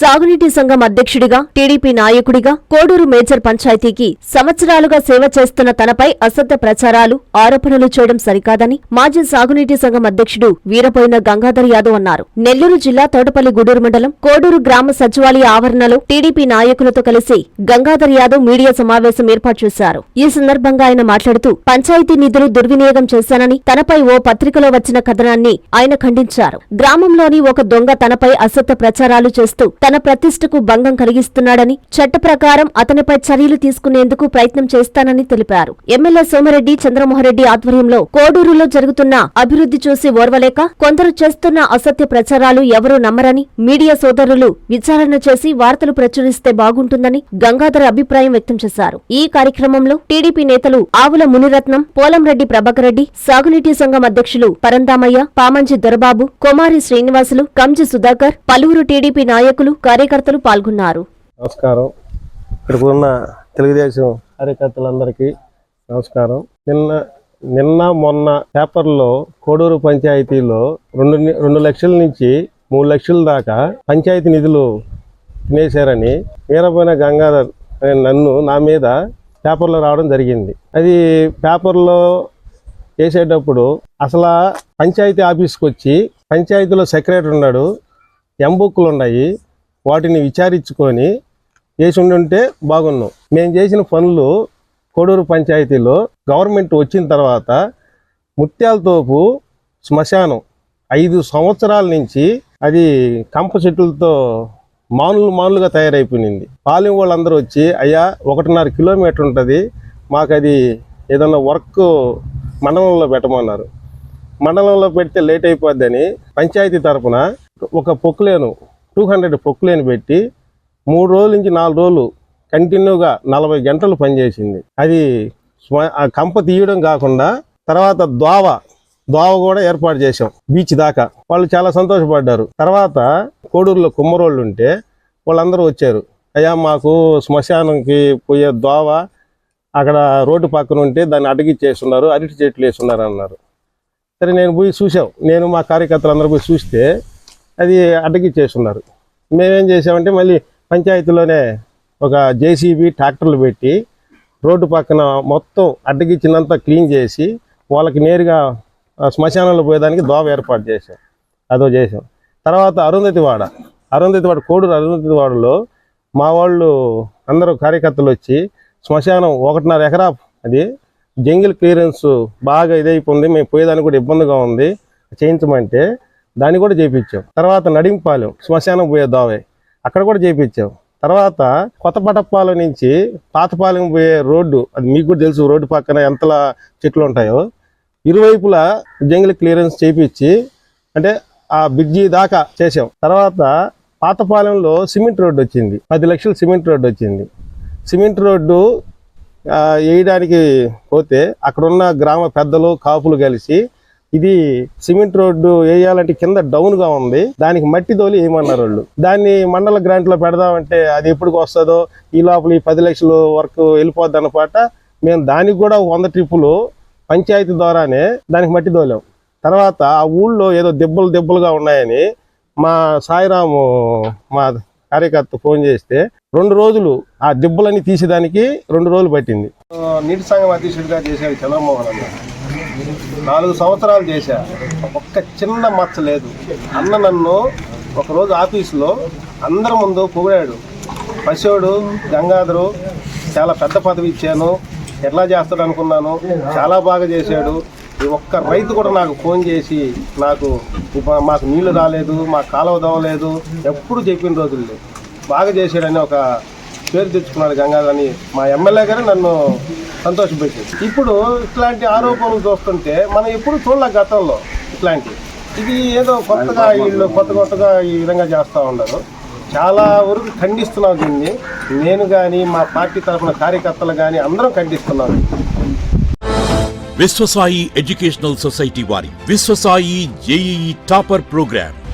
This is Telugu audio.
సాగునీటి సంఘం అధ్యక్షుడిగా టీడీపీ నాయకుడిగా కోడూరు మేజర్ పంచాయతీకి సంవత్సరాలుగా సేవ చేస్తున్న తనపై అసత్య ప్రచారాలు ఆరోపణలు చేయడం సరికాదని మాజీ సాగునీటి సంఘం అధ్యక్షుడు వీరపోయిన గంగాధర్ యాదవ్ అన్నారు. నెల్లూరు జిల్లా తోటపల్లి గూడూరు మండలం కోడూరు గ్రామ సచివాలయ ఆవరణలో టీడీపీ నాయకులతో కలిసి గంగాధర్ యాదవ్ మీడియా సమావేశం ఏర్పాటు చేశారు. ఈ సందర్భంగా ఆయన మాట్లాడుతూ పంచాయతీ నిధులు దుర్వినియోగం చేశానని తనపై ఓ పత్రికలో వచ్చిన కథనాన్ని ఆయన ఖండించారు. గ్రామంలోని ఒక దొంగ తనపై అసత్య ప్రచారాలు చేస్తూ తన ప్రతిష్టకు భంగం కలిగిస్తున్నాడని చట్ట ప్రకారం అతనిపై చర్యలు తీసుకునేందుకు ప్రయత్నం చేస్తానని తెలిపారు. ఎమ్మెల్యే సోమిరెడ్డి చంద్రమోహన్రెడ్డి ఆధ్వర్యంలో కోడూరులో జరుగుతున్న అభివృద్ధి చూసి ఓర్వలేక కొందరు చేస్తున్న అసత్య ప్రచారాలు ఎవరూ నమ్మరని మీడియా సోదరులు విచారణ చేసి వార్తలు ప్రచురిస్తే బాగుంటుందని గంగాధర్ అభిప్రాయం వ్యక్తం చేశారు. ఈ కార్యక్రమంలో టీడీపీ నేతలు ఆవుల మునిరత్నం పోలంరెడ్డి ప్రభాకర్ రెడ్డి సాగునీటి సంఘం అధ్యక్షులు పరందామయ్య పామంచి దొరబాబు కొమారి శ్రీనివాసులు కంజి సుధాకర్ పలువురు టీడీపీ నాయకులు కార్యకర్తలు పాల్గొన్నారు. నమస్కారం. ఇక్కడికి ఉన్న తెలుగుదేశం కార్యకర్తలందరికీ నమస్కారం. నిన్న నిన్న మొన్న పేపర్లో కోడూరు పంచాయతీలో రెండు రెండు లక్షల నుంచి మూడు లక్షల దాకా పంచాయతీ నిధులు తినేశారని వీరపోయిన గంగాధర్ అనే నన్ను నా మీద పేపర్లో రావడం జరిగింది. అది పేపర్లో చేసేటప్పుడు అసలు పంచాయతీ ఆఫీస్కి వచ్చి పంచాయతీలో సెక్రటరీ ఉన్నాడు ఎంబుక్కులు ఉన్నాయి వాటిని విచారించుకొని చేసి ఉండుంటే బాగున్నాం. మేము చేసిన పనులు కోడూరు పంచాయతీలో గవర్నమెంట్ వచ్చిన తర్వాత ముత్యాలతోపు శ్మశానం ఐదు సంవత్సరాల నుంచి అది కంప చెట్లతో మానులు మానులుగా తయారైపోయింది. పాలెం వాళ్ళందరూ వచ్చి అయ్యా ఒకటిన్నర కిలోమీటర్ ఉంటుంది మాకు అది ఏదన్నా వర్క్ మండలంలో పెట్టమన్నారు. మండలంలో పెడితే లేట్ అయిపోద్దని పంచాయతీ తరఫున ఒక పొక్కులేను టూ హండ్రెడ్ పొక్కులేని పెట్టి మూడు రోజుల నుంచి నాలుగు రోజులు కంటిన్యూగా నలభై గంటలు పనిచేసింది. అది ఆ కంప తీయడం కాకుండా తర్వాత దోవ దోవ కూడా ఏర్పాటు చేశాం బీచ్ దాకా. వాళ్ళు చాలా సంతోషపడ్డారు. తర్వాత కోడూరులో కుమ్మరోళ్ళు ఉంటే వాళ్ళందరూ వచ్చారు. అయ్యా మాకు శ్మశానంకి పోయే దోవ అక్కడ రోడ్డు పక్కన ఉంటే దాన్ని అడ్డగిచ్చేస్తున్నారు అరటి చెట్లు వేస్తున్నారు అన్నారు. సరే నేను పోయి చూసాం నేను మా కార్యకర్తలు అందరూ పోయి చూస్తే అది అడ్డగిచ్చేస్తున్నారు. మేమేం చేసామంటే మళ్ళీ పంచాయతీలోనే ఒక జేసీబీ ట్రాక్టర్లు పెట్టి రోడ్డు పక్కన మొత్తం అడ్డగిచ్చినంత క్లీన్ చేసి వాళ్ళకి నేరుగా శ్మశానంలో పోయేదానికి దోవ ఏర్పాటు చేశాం. అదో చేసాం తర్వాత అరుంధతివాడ అరుంధతివాడ కోడూరు అరుంధతివాడలో మా వాళ్ళు అందరూ కార్యకర్తలు వచ్చి శ్మశానం ఒకటిన్నర ఎకరా అది జంగిల్ క్లియరెన్స్ బాగా ఇదైపోయింది. మేము పోయేదానికి కూడా ఇబ్బందిగా ఉంది. చేయించమంటే దాన్ని కూడా చేయించాం తర్వాత నడింపాలెం శ్మశానం పోయే దోవే అక్కడ కూడా చేయించాం తర్వాత కొత్త పటప్పాలెం నుంచి పాతపాలెం పోయే రోడ్డు అది మీకు కూడా తెలుసు రోడ్డు పక్కన ఎంతలా చెట్లు ఉంటాయో ఇరువైపులా జంగిల్ క్లియరెన్స్ చేయించి అంటే ఆ బ్రిడ్జి దాకా చేసాం తర్వాత పాతపాలెంలో సిమెంట్ రోడ్డు వచ్చింది పది లక్షలు సిమెంట్ రోడ్డు వచ్చింది. సిమెంట్ రోడ్డు వేయడానికి పోతే అక్కడున్న గ్రామ పెద్దలు కాపులు కలిసి ఇది సిమెంట్ రోడ్డు వేయాలంటే కింద డౌన్గా ఉంది. దానికి మట్టి తోలి ఏమన్నారు వాళ్ళు? దాన్ని మండల గ్రాంట్లో పెడదామంటే అది ఎప్పుడు వస్తుందో ఈ లోపల ఈ పది లక్షలు వరకు వెళ్ళిపోద్ది అన్నపాట మేము దానికి కూడా వంద ట్రిప్పులు పంచాయతీ ద్వారానే దానికి మట్టి తోలాం. తర్వాత ఆ ఊళ్ళో ఏదో దెబ్బలు దెబ్బలుగా ఉన్నాయని మా సాయిరాము మా కార్యకర్త ఫోన్ చేస్తే రెండు రోజులు ఆ దెబ్బలన్నీ తీసేదానికి రెండు రోజులు పట్టింది. నీటి సంఘం అధ్యక్షుడిగా చేశాడు చంద్రమోహన్ అన్న నాలుగు సంవత్సరాలు చేశా. ఒక్క చిన్న మచ్చ లేదు. అన్న నన్ను ఒకరోజు ఆఫీసులో అందరి ముందు పొగిడాడు. పశువుడు గంగాధరు చాలా పెద్ద పదవి ఇచ్చాను. ఎట్లా చేస్తాడు అనుకున్నాను. చాలా బాగా చేశాడు. ఈ ఒక్క రైతు కూడా నాకు ఫోన్ చేసి నాకు మాకు నీళ్ళు రాలేదు మాకు కాలువ దవ్వలేదు ఎప్పుడు చెప్పిన రోజుల్లో బాగా చేశాడని ఒక పేరు తెచ్చుకున్నాడు గంగాధర్ అని మా ఎమ్మెల్యే గారు నన్ను సంతోషపెట్టింది ఇప్పుడు ఇట్లాంటి ఆరోపణలు చూస్తుంటే మనం ఎప్పుడు చూడలే గతంలో ఇట్లాంటి. ఇది ఏదో కొత్తగా వీళ్ళు కొత్త కొత్తగా ఈ విధంగా చేస్తూ ఉన్నారు. చాలా వరకు ఖండిస్తున్నాం దీన్ని. నేను కానీ మా పార్టీ తరఫున కార్యకర్తలు కానీ అందరం ఖండిస్తున్నాం. విశ్వసాయి ఎడ్యుకేషనల్ సొసైటీ వారి Vishwasai JEE topper program.